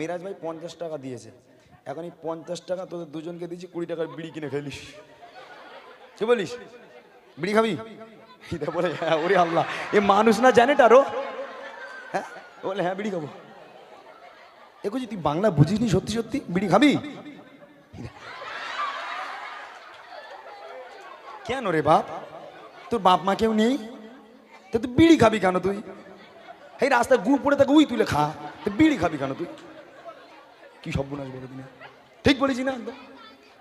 মিরাজ ভাই পঞ্চাশ টাকা দিয়েছে। এখন এই পঞ্চাশ টাকা তোদের দুজনকে দিয়েছি, কুড়ি টাকার বিড়ি কিনে খেলিস কি বলিস? বিড়ি খাবি? এটা বলে হ্যাঁ ওরে আল্লাহ। এ মানুষ না জানে টারো হ্যাঁ? বলে হ্যাঁ বিড়ি খাব। একু তুই বাংলা বুঝিস নি সত্যি সত্যি? বিড়ি খাবি? কেন রে বাপ? তোর বাপ মা কেউ নেই? তো তুই বিড়ি খাবি কেন তুই? এই রাস্তায় গু পড়ে থাকে, উই তুলে খা। তো বিড়ি খাবি কেন তুই? কি সর্বনাশ বলে দিনে ঠিক বলেছি না? একদম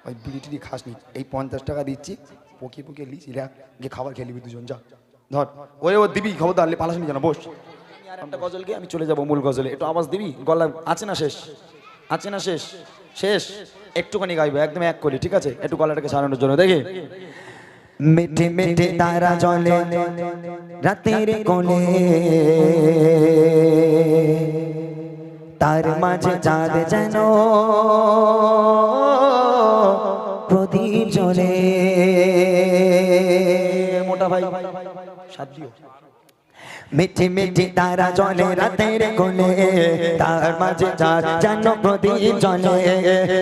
ওই বিড়ি টিড়ি খাস নি এই পঞ্চাশ টাকা দিচ্ছি পকিয়ে পকিয়ে লিস ইরা গিয়ে খাবার খেয়ে নিবি দুজন যা। ধর ওরে ও দিবি খবর দাঁড়লে পালাসনি জানা বস। আর একটা গজল গিয়ে আমি চলে যাব মূল গজলে। একটু আওয়াজ দিবি? গলা আছে না শেষ? আছে না শেষ? শেষ? একটুখানি গাইবো একদম এক করি ঠিক আছে? একটু গলাটাকে সারানোর জন্য দেখি? মিঠে মিঠে তারা জলে রাতের কোলে। তার মাঝে চাঁদ যেন প্রদীপ জলে মোটা ভাই সাত মিঠে মিঠে তারা জলে রাতের কোলে তার মাঝে চাঁদ যেন প্রদীপ জলে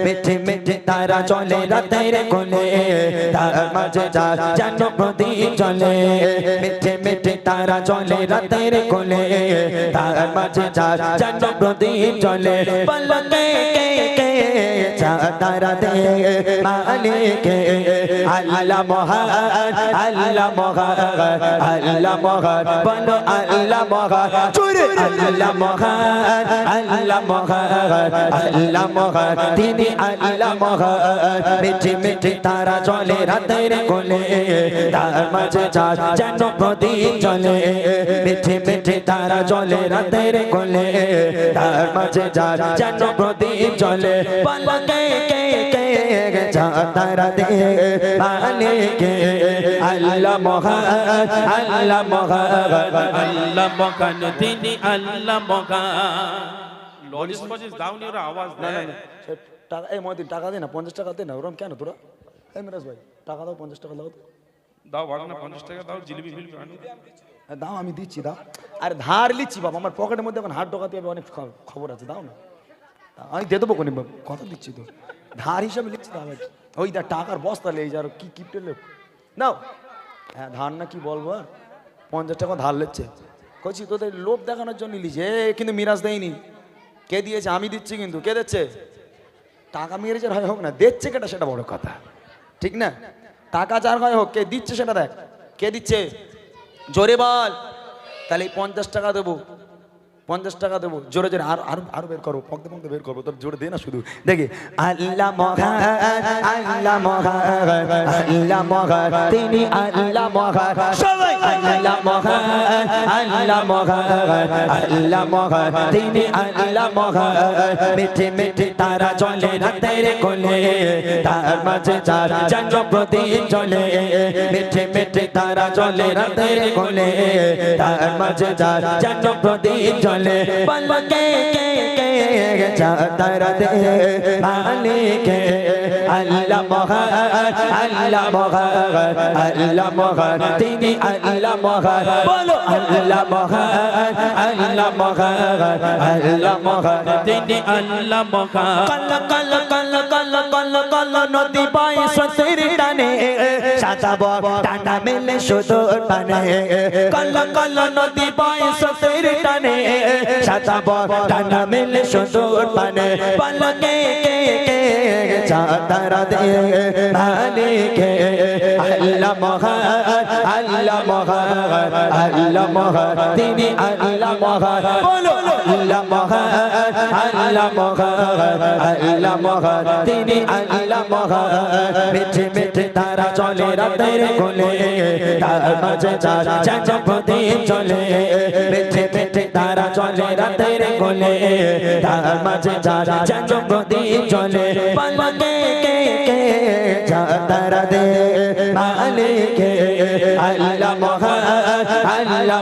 মিঠে মিঠে তারা জলে রাতের কোলে তার মাঝে চাঁদ যেন প্রদীপ জলে মিঠে মিঠে তারা জলে রাতের কোলে তার মাঝে চাঁদ যেন প্রদীপ জলে পলকে কে চাঁদ তারা দে মালিক আল্লাহ মহান আল্লাহ মহান আল্লাহ মহান বলো আল্লাহ মহান চুরে আল্লাহ মহান আল্লাহ মহান আল্লাহ মহান তিনি আল্লাহ মহান মিঠে মিঠে তারা চলে রাতের কোলে তার মাঝে চাঁদ যেন প্রদীপ চলে পলকে টাকা পঞ্চাশ টাকা দে না ওরকম কেন তোরা মিরাজ ভাই টাকা দাও পঞ্চাশ টাকা দাও দাও না পঞ্চাশ টাকা দাও আমি দিচ্ছি, দাও। আর ধার লিচ্ছি, বাবা, আমার পকেটের মধ্যে এখন হাট ঢোকাতে হবে, অনেক খবর আছে, দাও না। আমি দিয়ে দেবো কোনি? কথা দিচ্ছি তো। ধার হিসাবে লিখছি দাও ভাই ওই দা টাকার বস্তা লেগে যার কি কিপটে লোক নাও। হ্যাঁ ধার না কি বলব আর? পঞ্চাশ টাকা ধার লেচ্ছে কইছি, তোদের লোভ দেখানোর জন্য লিছি এ, কিন্তু মিরাজ দেয়নি। কে দিয়েছে? আমি দিচ্ছি কিন্তু। কে দিচ্ছে? টাকা মেরেছে হয় হোক না, দিচ্ছে কেটা সেটা বড় কথা। ঠিক না? টাকা যার হয় হোক, কে দিচ্ছে সেটা দেখ। কে দিচ্ছে? জোরে বল। তাহলে এই পঞ্চাশ টাকা দেবো। পঞ্চাশ টাকা দেবো, জোরে জোরে, আর, আরও আরও বের করব পকতে পকতে বের করব তোর জোরে দে না শুধু, দেখি, আল্লাহ আল্লাহ আল্লাহ তিনি আল্লাহ আল্লাহ আল্লাহ আল্লাহ তিনি আল্লাহ তারা চলে রাতের কোলে, তার মাঝে চার চন্দ্র প্রদীপ চলে, মিঠে মিঠে তারা চলে রাতের কোলে, তার মাঝে চার চন্দ্র প্রদীপ চলে। পলকে কে কে তারা দে মালিক? আল্লাহ মহান আল্লাহ মহান আল্লাহ মহান, তিনি আল্লাহ মহান। বলো, আল্লাহ মহান আল্লাহ মহান আল্লাহ মহান, তিনি আল্লাহ মকান কল কল কল কল কল কল নদী বয় সতের টানে। সাজাব টানা মেলে শুধু টানে কল কল নদী বয় সতের টানে। সাজাব টানা মেলে শুধু টানে পলকে কে দে মালিক আল্লাহ মহান আল্লাহ মহান আল্লাহ মহান তিনি আল্লাহ মহান বলো আল্লাহ মহান আল্লাহ মহান আল্লাহ মহান তিনি আল্লাহ মহান মিঠে মিঠে তারা চলে রাতের কোলে তার মাঝে চার চাঁদ চলে মিঠে তারা চলে রাতের কোলে, তার মাঝে চাঁদ প্রদীপ চলে, পলকে কে কে তারা দে, মালিক, আল্লাহ আল্লাহ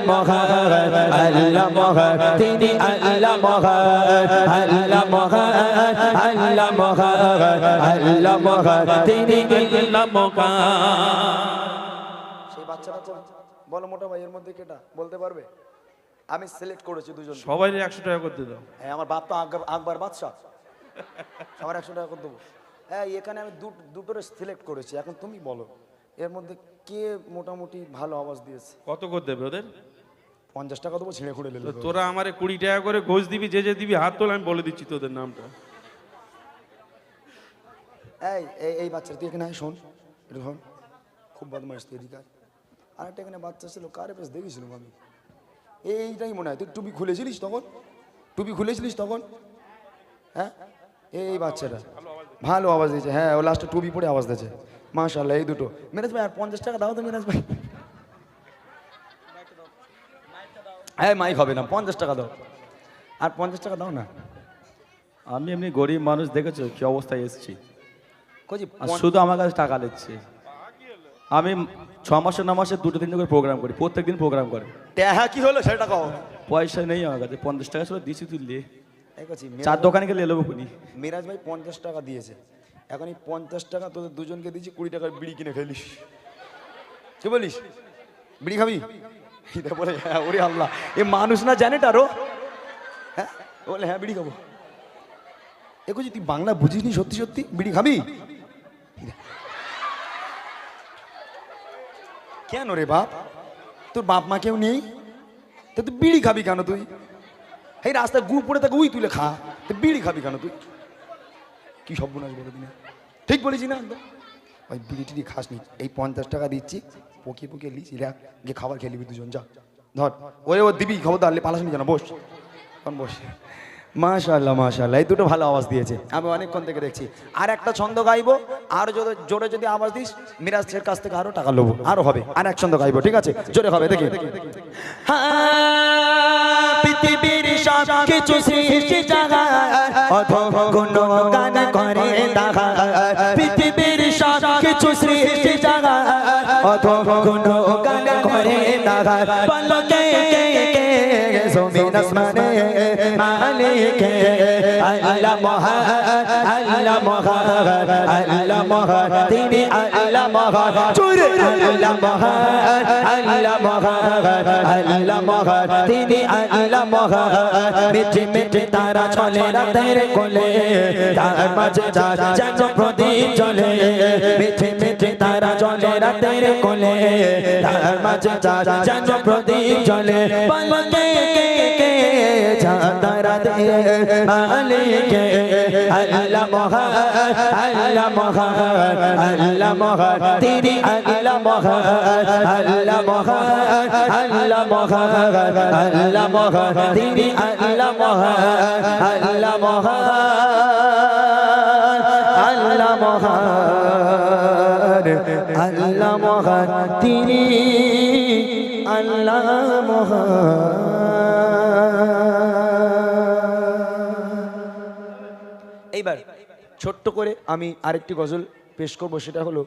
আল্লাহ তিনি আল্লাহ মহান, আল্লাহ আল্লাহ আল্লাহ তিনি আল্লাহ সেই বাচ্চাটা? বলো মোটা ভাই, এর মধ্যে কেটা বলতে পারবে আমি সিলেক্ট করেছি দুজন সবাই একশো টাকা করতে দাও। হ্যাঁ আমার বাপ তো আকবর- আকবর বাদশাহ। সবার একশো টাকা করে দেবো। হ্যাঁ এখানে আমি দুটোরে সিলেক্ট করেছি। এখন তুমি বলো এর মধ্যে কে মোটামুটি ভালো আওয়াজ দিয়েছে? কত করে দেবে ওদের? পঞ্চাশ টাকা দেবো ছেড়ে খুঁড়ে নিলে তোরা আমারে কুড়ি টাকা করে ঘোষ দিবি যে যে দিবি হাত তোল আমি বলে দিচ্ছি তোদের নামটা। এই এই এই বাচ্চাটা তুই এখানে শোন। এটা শোন খুব বদমাইশ তুই এদিকে আর একটা এখানে বাচ্চা ছিল কারে বেশ দেখেছিলাম আমি। এইটাই মনে হয়। তুই টুপি খুলেছিলিস তখন? টুপি খুলেছিলিস তখন? হ্যাঁ? এই বাচ্চাটা। ভালো আওয়াজ দিয়েছে। হ্যাঁ ও লাস্টে টুপি পরে আওয়াজ দিয়েছে। মাশাল্লাহ এই দুটো। মিরাজ ভাই আর পঞ্চাশ টাকা দাও তো মিরাজ ভাই। হ্যাঁ মাইক হবে না। পঞ্চাশ টাকা দাও। আর পঞ্চাশ টাকা দাও না। আমি এমনি গরিব মানুষ দেখেছ কি অবস্থায় এসেছি? শুধু আমার কাছে টাকা নিচ্ছে আমি ছ মাসে ন মাসে দুটো তিনটে করে প্রোগ্রাম করি প্রত্যেক দিন প্রোগ্রাম করে। হ্যাঁ কি হলো সেটা কও। পয়সা নেই আমার কাছে পঞ্চাশ টাকা ছিল দিছি এই করছি, চার দোকানে গেলে এলো খুনি। মিরাজ ভাই পঞ্চাশ টাকা দিয়েছে। এখন এই পঞ্চাশ টাকা তোদের দুজনকে দিয়েছি কুড়ি টাকার বিড়ি কিনে খেলিস কি বলিস? বিড়ি খাবি? এটা বলে হ্যাঁ ওরে আল্লাহ। এ মানুষ না জানে টারো হ্যাঁ বলে হ্যাঁ বিড়ি খাব। এ তুই বাংলা বুঝিস নি সত্যি সত্যি? বিড়ি খাবি? কেন রে বাপ? তোর বাপ মা কেউ নেই? তো তুই বিড়ি খাবি কেন তুই? এই রাস্তায় গু পড়ে থাকে উই তুলে খা। তো বিড়ি খাবি কেন তুই? কি সর্বনাশ বলে দিনে ঠিক বলেছি না? ওই বিড়ি টিড়ি খাস নি এই পঞ্চাশ টাকা দিচ্ছি, পকিয়ে পকিয়ে লিস ইরা গিয়ে খাবার খেয়ে নিবি দুজন, যা। ধর, ওরে ও দিবি খাবার দাঁড়লে পালাস নি জানা বস। এখন বস। মাশাল্লাহ মাশাল্লাহ এই দুটো ভালো আওয়াজ দিয়েছে। আমি অনেকক্ষণ থেকে দেখছি। আর একটা ছন্দ গাইবো, আর যদি জোরে যদি আওয়াজ দিস মিরাজের কাছ থেকে আরও টাকা লোবো। আরও হবে। আর এক ছন্দ গাইবো, ঠিক আছে? জোরে হবে, দেখি। পৃথিবীর আসমানে মালিক আল্লাহ মহা আল্লাহ মহা আল্লাহ মহা তিনি আল্লাহ মহা চুরে আল্লাহ মহা আল্লাহ মহা আল্লাহ মহা তিনি আল্লাহ মহা মিঠে মিঠে তারা চলে রাতের কোলে তার মাঝে যেন প্রদীপ জ্বলে মিঠে মিঠে তারা চলে রাতের কোলে তার মাঝে যেন প্রদীপ জ্বলে পলকে দে মালিক আল্লাহ মহা আল্লাহ মহা আল্লাহ তিনি আল্লাহ মহা এইবার ছোট্ট করে আমি আরেকটি গজল পেশ করব সেটা হলো